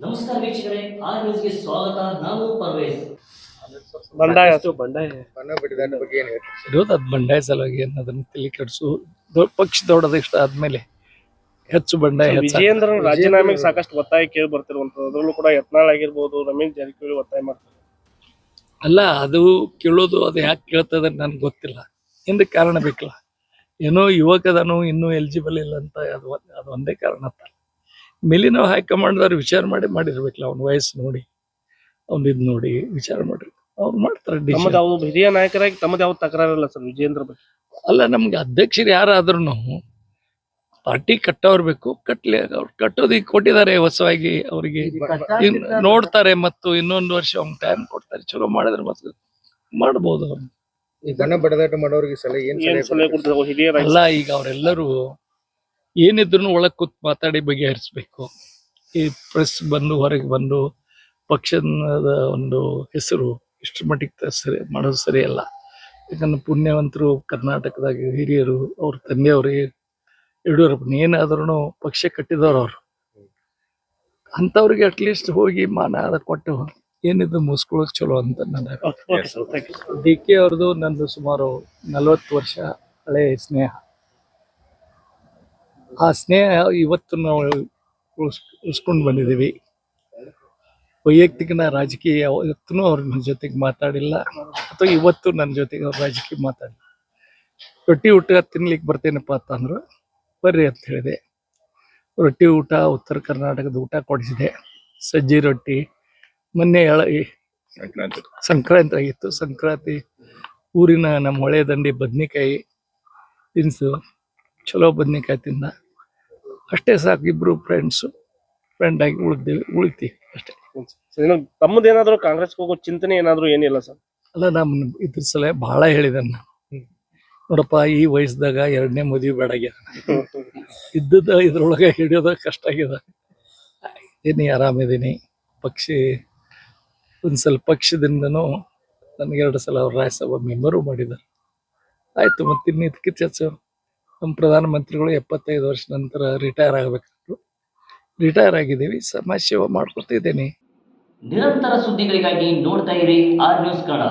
ನಮಸ್ಕಾರ ವೀಕ್ಷಕರೇ ಆ ನ್ಯೂಸ್ಗೆ ಸ್ವಾಗತ. ನಾನು ಪರ್ವೇಜ್ ಬಂಡಾಯ ಬಂಡಾಯ. ಇರೋದು ಅದು ಬಂಡಾಯ ಸಲುವಾಗಿ ಅನ್ನೋದನ್ನ ತಲೆ ಕೆಡಿಸು. ಪಕ್ಷ ದೊಡ್ಡದ ಇಷ್ಟ ಆದ್ಮೇಲೆ ಹೆಚ್ಚು ಬಂಡಾಯ. ವಿಜಯೇಂದ್ರ ರಾಜೀನಾಮೆಗೆ ಸಾಕಷ್ಟು ಒತ್ತಾಯ ಕೇಳಿ ಬರ್ತಿರುವಂತದ್ದು ಅದರಲ್ಲೂ ಕೂಡ ಯತ್ನಾಳ್ ಆಗಿರ್ಬೋದು ರಮೇಶ್ ಜಾರಕಿಹೊಳಿ ಒತ್ತಾಯ ಮಾಡ್ತಾರೆ. ಅಲ್ಲ ಅದು ಕೇಳೋದು ಅದು ಯಾಕೆ ಕೇಳ್ತದೆ ನನ್ಗೆ ಗೊತ್ತಿಲ್ಲ. ಹಿಂದೆ ಕಾರಣ ಬೇಕಲ್ಲ. ಏನೋ ಯುವಕದನು ಇನ್ನೂ ಎಲಿಜಿಬಲ್ ಇಲ್ಲ ಅಂತ ಅದು ಒಂದ್- ಅದು ಒಂದೇ ಕಾರಣ ಅಂತ ಮೇಲಿನ ಹೈಕಮಾಂಡ್ದವ್ರು ವಿಚಾರ ಮಾಡಿ ಮಾಡಿರ್ಬೇಕಲ್ಲ ಅವ್ನ ವಯಸ್ಸು ನೋಡಿ. ಅವ್ನ ಇದು ನೋಡಿ ವಿಚಾರ ಮಾಡಿ ಅವ್ರು ಮಾಡ್ತಾರೆ ತಮ್ಮದು decision. ಹಿರಿಯ ನಾಯಕರಾಗಿ ತಮ್ಮದು ಯಾವ ತಕರಾರಿಲ್ಲ ಸರ್ ವಿಜೇಂದ್ರ ಬಗ್ಗೆ? ಅಲ್ಲ ನಮ್ಗೆ ಅಧ್ಯಕ್ಷರು ಯಾರಾದ್ರೂ ಪಾರ್ಟಿ ಕಟ್ಟೋರ್ ಬೇಕು ಕಟ್ಲಿ ಅವ್ರು ಕಟ್ಟೋದಿಕ್ ಕೊಟ್ಟಿದ್ದಾರೆ ಹೊಸವಾಗಿ ಅವರಿಗೆ. ಇನ್- ನೋಡ್ತಾರೆ ಮತ್ತು ಇನ್ನೊಂದು ವರ್ಷ ಅವ್ನ್ ಟೈಮ್ ಕೊಡ್ತಾರೆ. ಚಲೋ ಮಾಡಿದ್ರೆ ಮತ್ತೆ ಮಾಡ್ಬೋದು ಅವ್ರು. ಈ ದನ ಬಡದಾಟ ಮಾಡೋರಿಗೆ ಸಲಹೆ ಏನ್ ಏನ್ ಸಲಹೆ ಸಲಹೆ ಕೊಡ್ತಾರೆ ಹಿರಿಯ ನಾಯಕ ಅಲ್ಲ ಈಗ ಅವರೆಲ್ಲರೂ ಏನಿದ್ರು ಒಳಗೆ ಕೂತ್ ಮಾತಾಡಿ ಬಗೆಹರಿಸ್ಬೇಕು. ಈ ಪ್ರೆಸ್ ಬಂದು ಹೊರಗೆ ಬಂದು ಪಕ್ಷದ ಒಂದು ಹೆಸರು ಇಷ್ಟು ಮಟ್ಟಿಗೆ ಸರಿ ಮಾಡೋದು ಸರಿಯಲ್ಲ. ಯಾಕಂದ್ರೆ ಪುಣ್ಯವಂತರು ಕರ್ನಾಟಕದಾಗ ಹಿರಿಯರು ಅವ್ರ ತಂದೆಯವರು ಯಡಿಯೂರಪ್ಪನ ಏನಾದ್ರೂ ಪಕ್ಷ ಕಟ್ಟಿದವ್ರು ಅವ್ರು. ಅಂಥವ್ರಿಗೆ ಅಟ್ಲೀಸ್ಟ್ ಹೋಗಿ ಮಾನ ಅದ ಕೊಟ್ಟು ಏನಿದು ಮುಗಿಸ್ಕೊಳ್ಳೋದು ಚಲೋ ಅಂತ ನನ್ನ okay sir thank you D K ಅವ್ರದ್ದು ನಂದು ಸುಮಾರು ನಲವತ್ತು ವರ್ಷ ಹಳೆ ಸ್ನೇಹ. ಆ ಸ್ನೇಹ ಇವತ್ತು ನಾವು ಉಳ್ಸ್, ಉಳಿಸ್ಕೊಂಡು ಬಂದಿದ್ದೀವಿ. ವೈಯಕ್ತಿಕ ನಾ ರಾಜಕೀಯ ಇವತ್ತೂ ಅವ್ರು ನನ್ನ ಜೊತೆಗೆ ಮಾತಾಡಿಲ್ಲ. ಅಥವಾ ಇವತ್ತು ನನ್ನ ಜೊತೆಗೆ ಅವ್ರು ರಾಜಕೀಯ ಮಾತಾಡಿಲ್ಲ. ರೊಟ್ಟಿ ಊಟ ತಿನ್ಲಿಕ್ಕೆ ಬರ್ತೇನಪ್ಪ ಅಂತಂದ್ರು, ಬರ್ರಿ ಅಂತ ಹೇಳಿದೆ. ರೊಟ್ಟಿ ಊಟ ಉತ್ತರ ಕರ್ನಾಟಕದ ಊಟ ಕೊಡಿಸಿದೆ. ಸಜ್ಜಿ ರೊಟ್ಟಿ, ಮೊನ್ನೆ ಎಳ ಸಂಕ್ರಾಂತಿ ಆಗಿತ್ತು. ಸಂಕ್ರಾಂತಿ ಊರಿನ ನಮ್ಮ ಹೊಳೆ ದಂಡಿ ಬದ್ನಿಕಾಯಿ ತಿನ್ಸು. ಚಲೋ ಬದ್ನಿಕಾಯಿ ತಿಂದ. ಅಷ್ಟೇ ಸಾಕು ಇಬ್ರು ಫ್ರೆಂಡ್ಸು ಫ್ರೆಂಡ್ ಆಗಿ ಉಳಿದೇವೆ ಉಳಿತೀವಿ ಅಷ್ಟೇ. ಸರ್ ಇನ್ನು ತಮ್ಮದು ಏನಾದ್ರು ಕಾಂಗ್ರೆಸ್ ಹೋಗೋ ಚಿಂತನೆ ಏನಾದ್ರೂ ಏನಿಲ್ಲ ಸರ್? ಅಲ್ಲ ನಮ್ಮ ಇದ್ರ ಸಲ ಭಾಳ ಹೇಳಿದೆ ನಾನು. ನೋಡಪ್ಪ ಈ ವಯಸ್ಸದಾಗ ಎರಡನೇ ಮದುವೆ ಬೇಡಾಗ್ಯದ ಇದ್ದದ ಇದ್ರೊಳಗೆ ಹಿಡಿಯೋದ ಕಷ್ಟ ಆಗ್ಯದ. ಇದೀನಿ. ಆರಾಮಿದ್ದೀನಿ ಪಕ್ಷಿ ಒಂದು ಸ್ವಲ್ಪ ಪಕ್ಷದಿಂದನೂ ನನಗೆ ಎರಡು ಸಲ ಅವ್ರು ರಾಜ್ಯಸಭಾ ಮೆಂಬರು ಮಾಡಿದ್ದಾರೆ. ಆಯ್ತು ಮತ್ತೆ ಇನ್ನು ಚರ್ಚೆ. ನಮ್ಮ ಪ್ರಧಾನಮಂತ್ರಿಗಳು ಎಪ್ಪತ್ತೈದು ವರ್ಷ ನಂತರ ರಿಟೈರ್ ಆಗಬೇಕಂದ್ರು. ರಿಟೈರ್ ಆಗಿದ್ದೀವಿ, ಸಮಾಜ ಸೇವೆ ಮಾಡ್ಕೊಡ್ತಿದ್ದೇನೆ ನಿರಂತರ ಸುದ್ದಿಗಳಿಗಾಗಿ ನೋಡ್ತಾ ಇರಿ ಆರ್ ನ್ಯೂಸ್ ಕನ್ನಡ.